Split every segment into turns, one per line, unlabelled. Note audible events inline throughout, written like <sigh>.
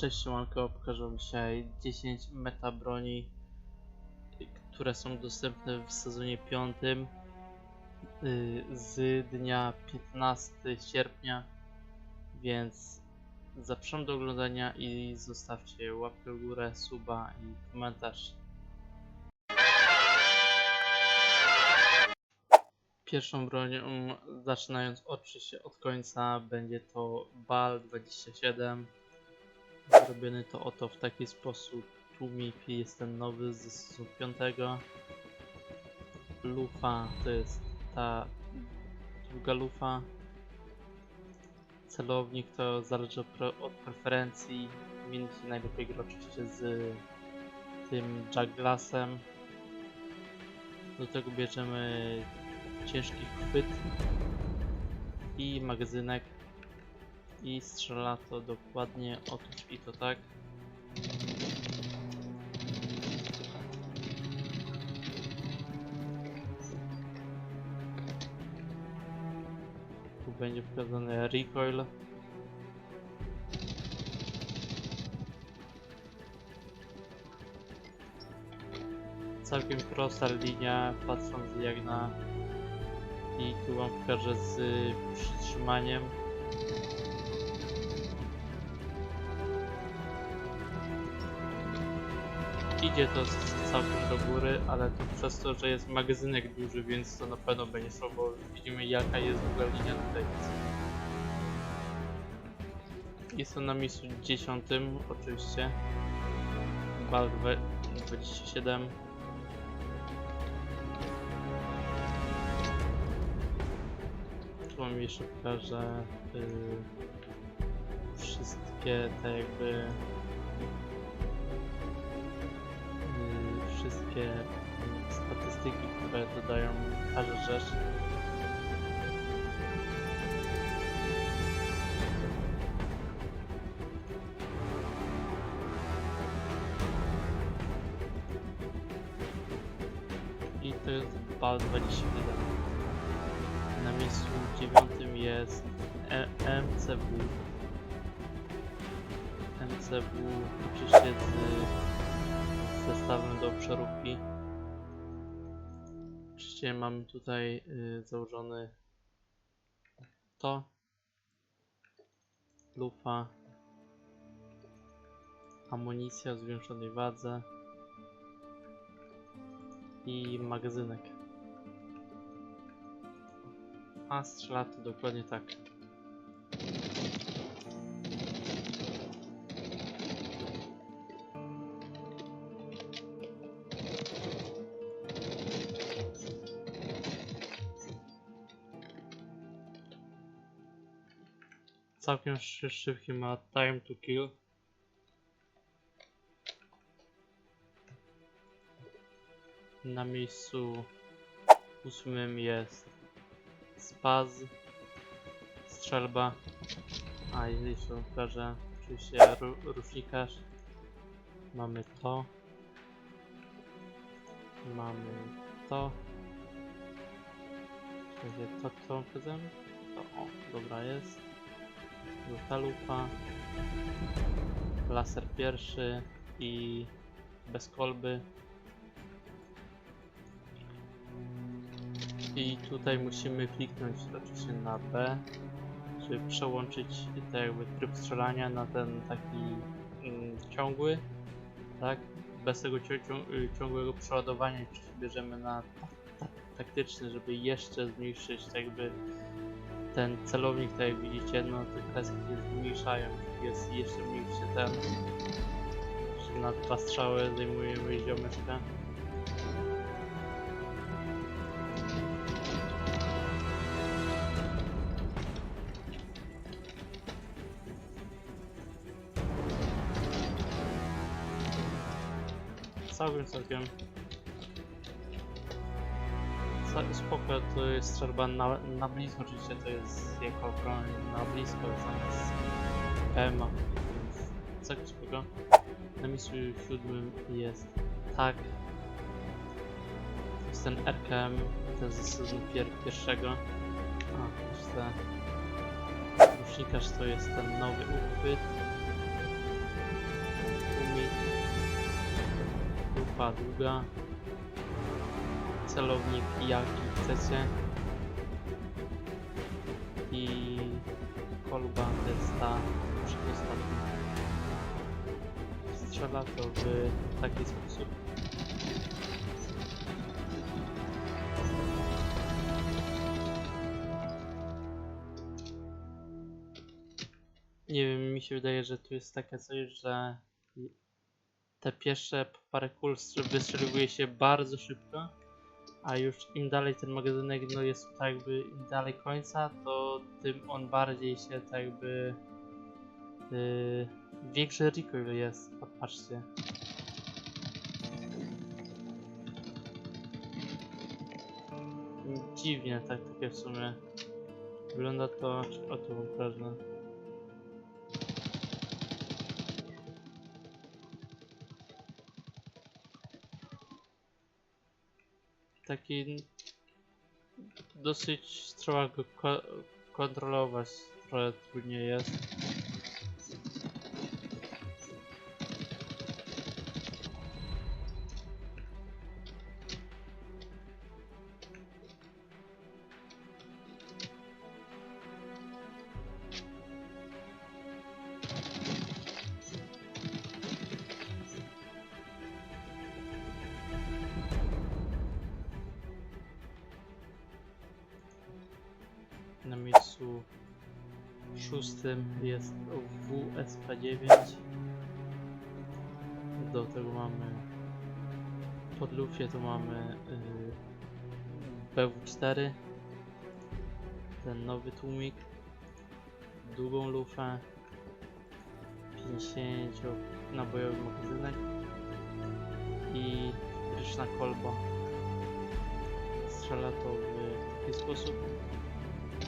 Cześć Siemanko, pokażę wam dzisiaj 10 meta broni, które są dostępne w sezonie 5 y, z dnia 15 sierpnia, więc zapraszam do oglądania i zostawcie łapkę w górę, suba i komentarz. Pierwszą bronią, zaczynając oczywiście od końca, będzie to BAL 27. Zrobiony to oto w taki sposób. Tłumik jest ten nowy z sezonu 5. Lufa to jest ta druga lufa. Celownik to zależy od pre- od preferencji. Mi się najlepiej gra oczywiście z tym Jagglassem. Do tego bierzemy ciężki chwyt i magazynek i strzela to dokładnie otóż i to tak. Tu będzie pokazany recoil. Całkiem prosta linia, patrząc jak na i tu wam pokażę z przytrzymaniem. Idzie to całkiem do góry, ale to przez to, że jest magazynek duży, więc to na pewno będzie szło, widzimy jaka jest ogóle linia tutaj. Jest na miejscu dziesiątym oczywiście. Bal dwe- 27. Tu wam jeszcze pokażę y, wszystkie te jakby wszystkie statystyki, które dodają każda rzecz. I to jest BAL 21. Na miejscu dziewiątym jest e MCW. MCW oczywiście z zestawem do przeróbki. Oczywiście mamy tutaj y, założony to, lufa, amunicja o zwiększonej wadze i magazynek. A strzela to dokładnie tak. Całkiem szy- szybki ma time to kill. Na miejscu ósmym jest spaz, strzelba, a jeśli się okaże, oczywiście ru rusznikarz. Mamy to, mamy to, Czekajcie, to co pokazałem? To o, dobra jest. Żółta lupa, laser pierwszy i bez kolby. I tutaj musimy kliknąć oczywiście na B, żeby przełączyć te jakby tryb strzelania na ten taki mm, ciągły, tak? Bez tego cią cią ciągłego przeładowania bierzemy na ta ta taktyczny, żeby jeszcze zmniejszyć tak jakby ten celownik, tak jak widzicie, no te kreski się zmniejszają, jest jeszcze mniejszy ten, na dwa strzały zdejmujemy ziomeczkę. Całkiem, całkiem spoko, to jest strzelba na, na blisko, oczywiście to jest jako broń na blisko zamiast PM, więc całkiem spoko. Na miejscu siódmym jest tak. To jest ten RKM, ten ze sezonu pier pierwszego. A, jeszcze rusznikarz to jest ten nowy uchwyt. Grupa długa celownik jaki chcecie i kolba to jest ta przedostatnia. Strzela to w taki sposób. Nie wiem, mi się wydaje, że tu jest takie coś, że te pierwsze parę kul strze- wystrzeliwuje się bardzo szybko, a już im dalej ten magazynek no jest tak jakby im dalej końca, to tym on bardziej się tak jakby yy, większy recoil jest, patrzcie. Dziwnie tak takie w sumie. Wygląda to, o to wam taki dosyć trzeba go ko kontrolować, trochę trudniej jest. Na miejscu szóstym jest WSP9. Do tego mamy pod lufie to mamy y, BW4 ten nowy tłumik. Długą lufę. 50 nabojowy magazynek. I ryczna kolba strzela to w taki sposób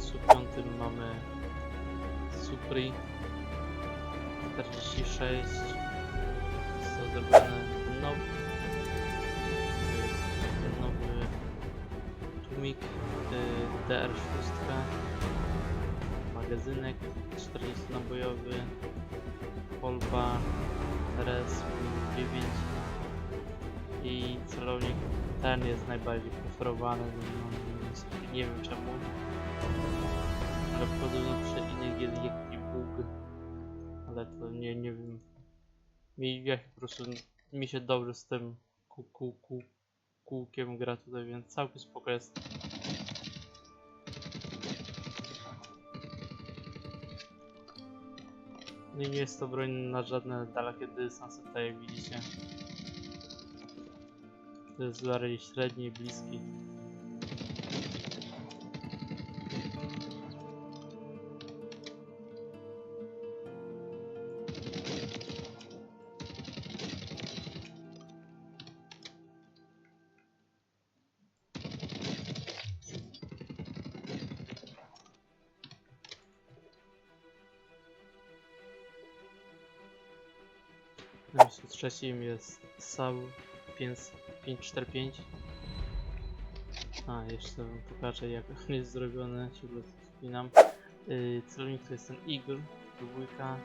miejscu piątym mamy Supri 46 jest to zrobione? Nowy, nowy tłumik y, DR6 magazynek 40 nabojowy kolba RS 9 i celownik ten jest najbardziej preferowany nie wiem czemu ale podobno przy innych jest jakiś bóg. Ale to nie, nie wiem. Mi jak po prostu mi się dobrze z tym kół, kół, kół, kółkiem gra tutaj, więc całkiem spoko jest. No i nie jest to broń na żadne dalekie dystanse, tutaj jak widzicie. To jest bardziej średni i bliski. Na miejscu trzecim jest SAU 545. A, jeszcze wam pokażę jak on jest zrobiony, go wspinam. Yy, celownik to jest ten Eagle, dwójka,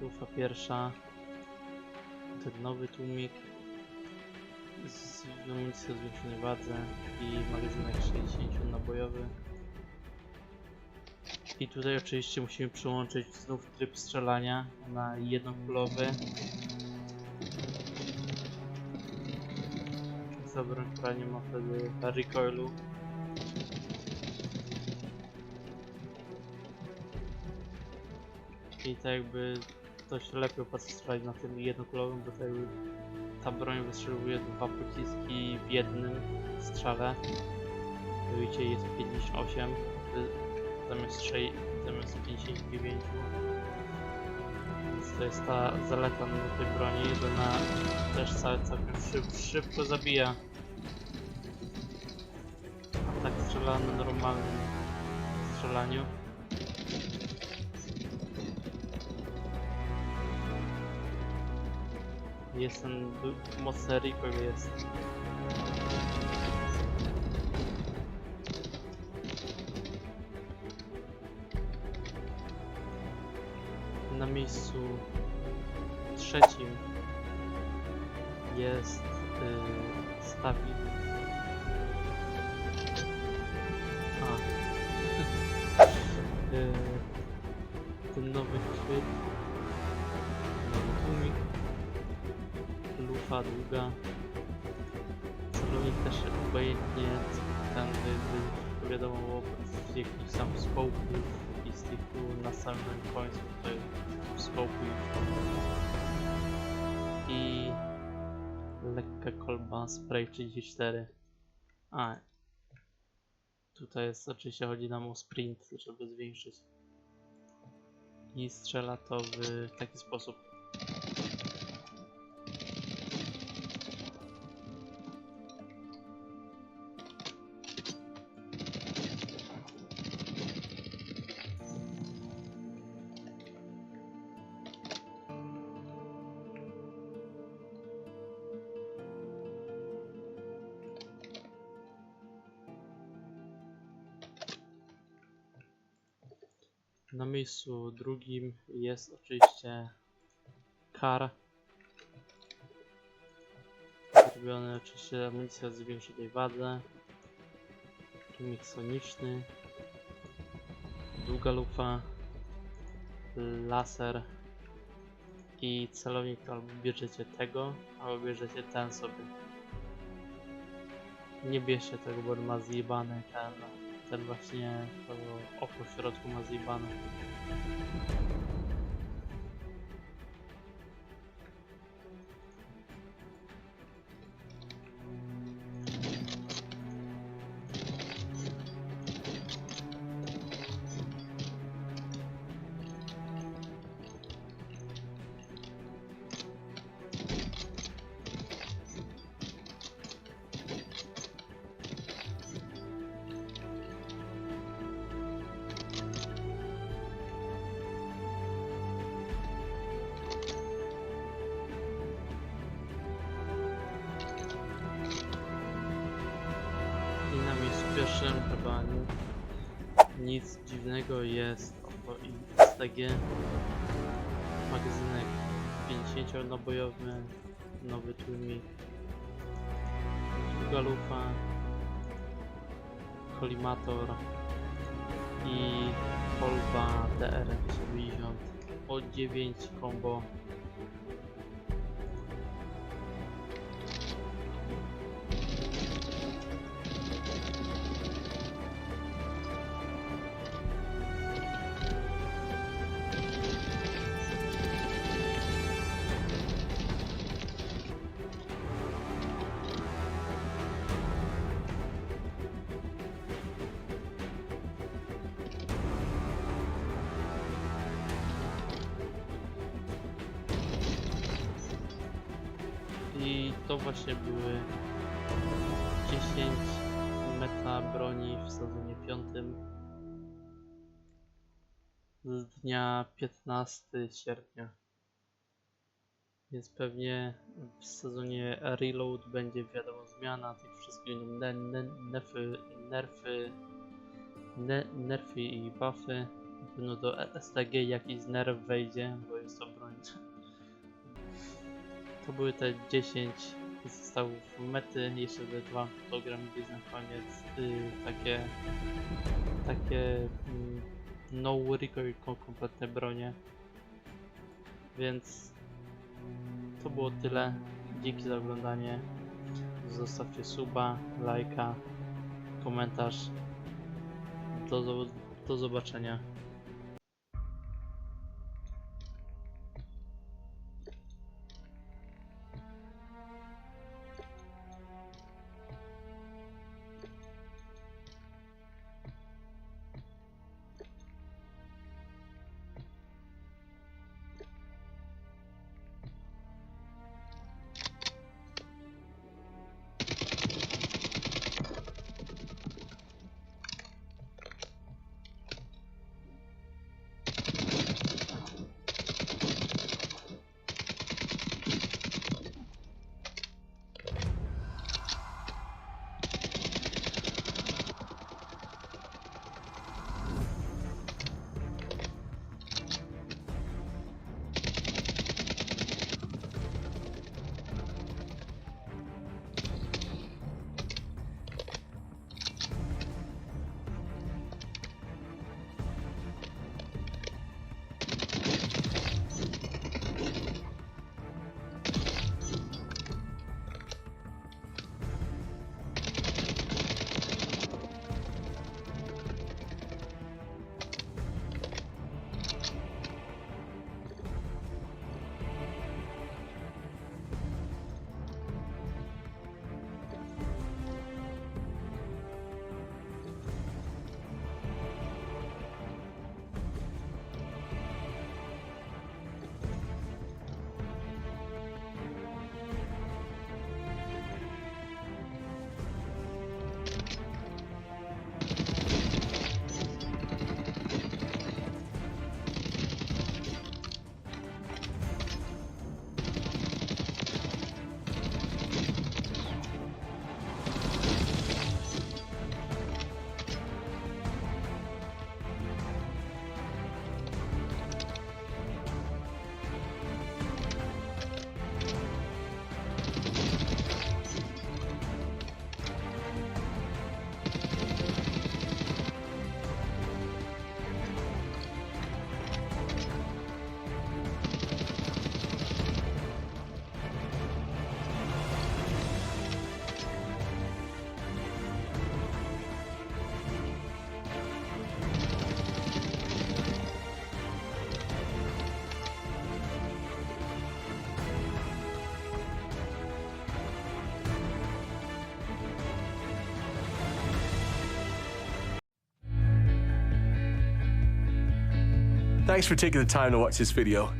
lufa pierwsza, ten nowy tłumik z amunicją zwiększonej wadze i magazynek 60 nabojowy. I tutaj oczywiście musimy przełączyć znów tryb strzelania na jednokulowy. Za broń, która nie ma wtedy recoilu. I tak jakby to się lepiej opłaca strzelać na tym jednokulowym, bo tak ta broń wystrzeliwuje dwa pociski w jednym strzale. Widzicie, jest 58 y, zamiast 6, zamiast 59. Więc to jest ta zaleta na tej broni, że ona też całkiem szyb, szybko zabija. A tak strzela na normalnym strzelaniu. Jest ten du- mocny recoil jest. Na miejscu trzecim jest yy, Stawik. A. yy, <laughs> ten nowy chwyt. Nowy tłumik. Lufa długa. Celownik też obojętnie ten by wiadomo było z jakichś tam tu na samym końcu jest skołki i lekka kolba spray 34 a tutaj jest oczywiście chodzi nam o sprint żeby zwiększyć. I strzela to w taki sposób Na miejscu drugim jest oczywiście kar. Zrobiony oczywiście amunicja z zwiększonej wadze. Tłumik soniczny. Długa lufa. Laser. I celownik to albo bierzecie tego, albo bierzecie ten sobie. Nie bierzcie tego, bo on ma zjebany ten ten właśnie to oko w środku ma zjebane. Nic dziwnego jest oto STG magazynek 50 nabojowy nowy tłumik długa lufa kolimator i kolba DR-90 od 9 combo I to właśnie były 10 meta broni w sezonie 5 z dnia 15 sierpnia. Więc pewnie w sezonie Reload będzie wiadomo zmiana tych wszystkich ne, nerfy, ne, nerfy i buffy. Na pewno do STG jakiś nerf wejdzie, bo jest to broń to były te 10 zestawów mety, jeszcze te dwa fotogram gdzieś na koniec. Y, takie takie mm, no recoil ko- kompletne bronie. Więc to było tyle. Dzięki za oglądanie. Zostawcie suba, lajka, komentarz. Do, do zobaczenia.
Thanks for taking the time to watch this video.